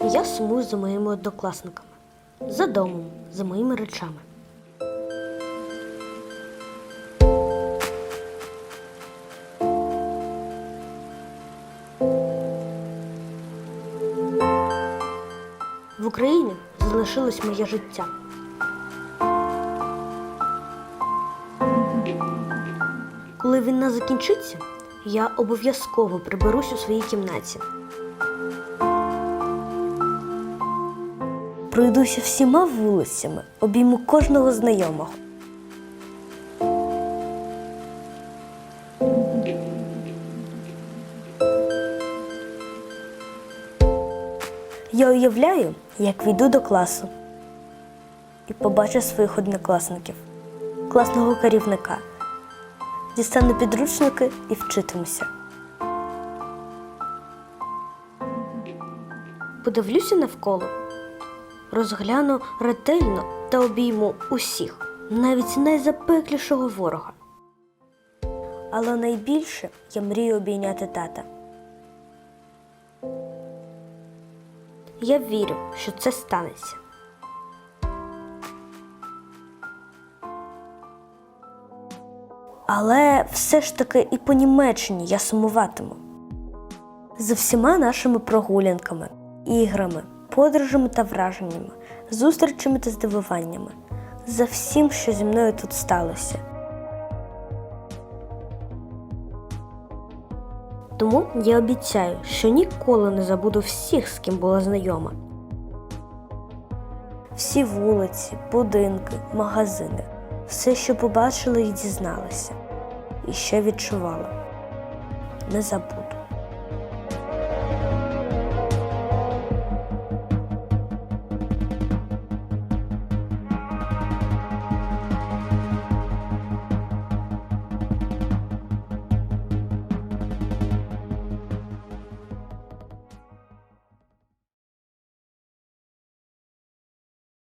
Я сумую за моїми однокласниками, за домом, за моїми речами. В Україні залишилось моє життя. Коли війна закінчиться, я обов'язково приберусь у своїй кімнаті. Пройдуся всіма вулицями, обійму кожного знайомого. Я уявляю, як війду до класу і побачу своїх однокласників, класного керівника. Дістану підручники і вчитимуся. Подивлюся навколо, розгляну ретельно та обійму усіх, навіть найзапеклішого ворога. Але найбільше я мрію обійняти тата. Я вірю, що це станеться. Але все ж таки і по Німеччині я сумуватиму. За всіма нашими прогулянками, іграми, подорожами та враженнями, зустрічами та здивуваннями, за всім, що зі мною тут сталося. Тому я обіцяю, що ніколи не забуду всіх, з ким була знайома. Всі вулиці, будинки, магазини, все, що побачила і дізналася, і що відчувала. Не забуду.